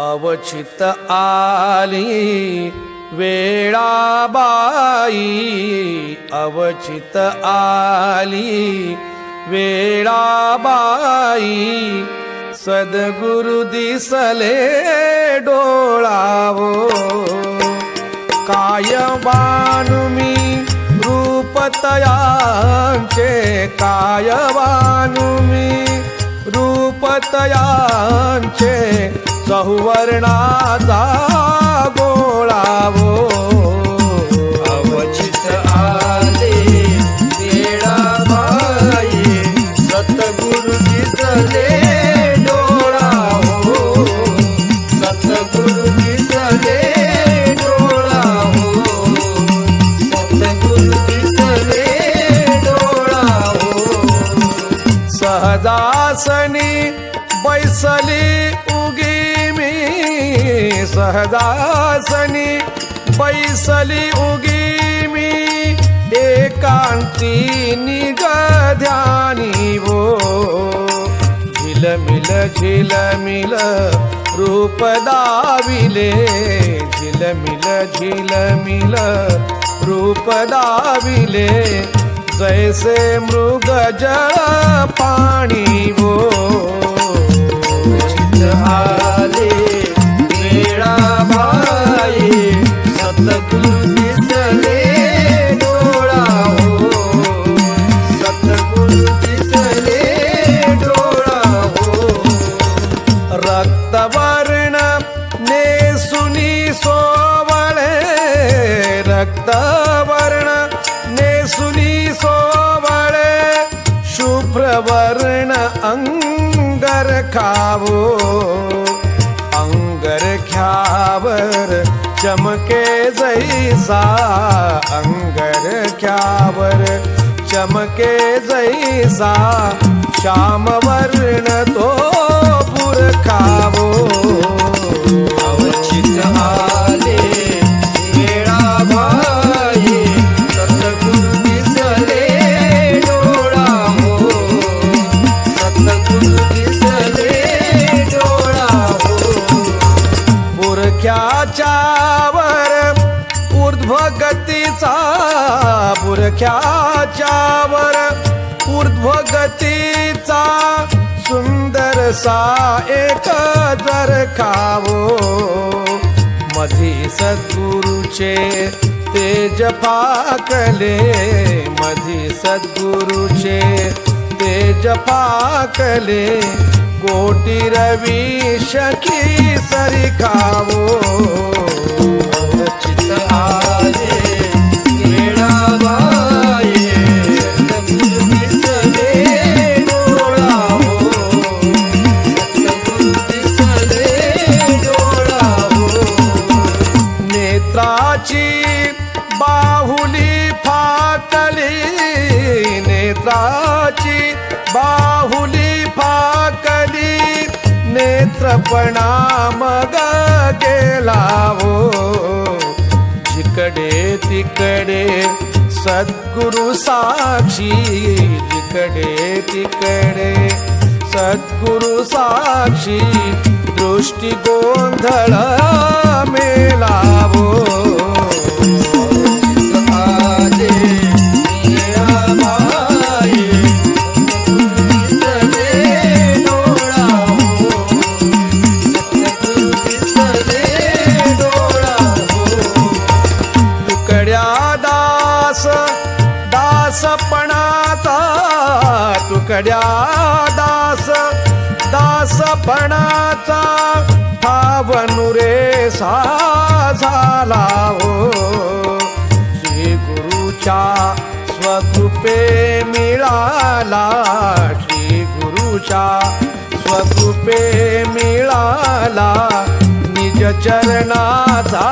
अवचित आली वेळाबाई अवचित आली वेळाबाई सद्गुरु दिसले डोळावो. काय बानुमी रूपतयांचे काय बानुमी रूपतयांचे चहुवर्णाचा गोळावो. अवचित आले वेळाबाई सतगुरु दिसले डोळा हो सतगुरु दिसले डोळा हो सतगुरु दिसले डोळा हो सहजासनी बैसली उगी बैसली उगिमि एका निग ध्यानि वो। झिलमिल झिलमिल रूपदाविले झिलमिल झिलमिल रूपदाविले जैसे रूपले कैसे मृग जल पाणि रक्तवर्ण नेसुनी सोवळे शुभ्रवर्ण अंगर खावो। अंगर ख्यावर चमके जैसा। अंगर ख्यावर चमके जैसा। श्याम वर्ण तो पुरखावो पुरख्याच्यावर ऊर्ध्वगतीचा पुरख्याच्यावर ऊर्ध्वगतीचा सुंदर सा एक जर खावो. मधी सद्गुरुचे तेज पाकले मधी सद्गुरुचे तेज पाकले कोटी रवी शखी सरी खावो. नेत्राची बाहुली फाकली नेत्रपणा जिकडे तिकडे सद्गुरु साक्षी जिकडे तिकडे सद्गुरु साक्षी दृष्टी गोंधळ तुकड्या दास दासपणाचा ठावनुरे सा झाला हो श्री गुरुच्या स्वतुपे मिळाला. श्री गुरुच्या स्वतुपे मिळाला. निज चरणाचा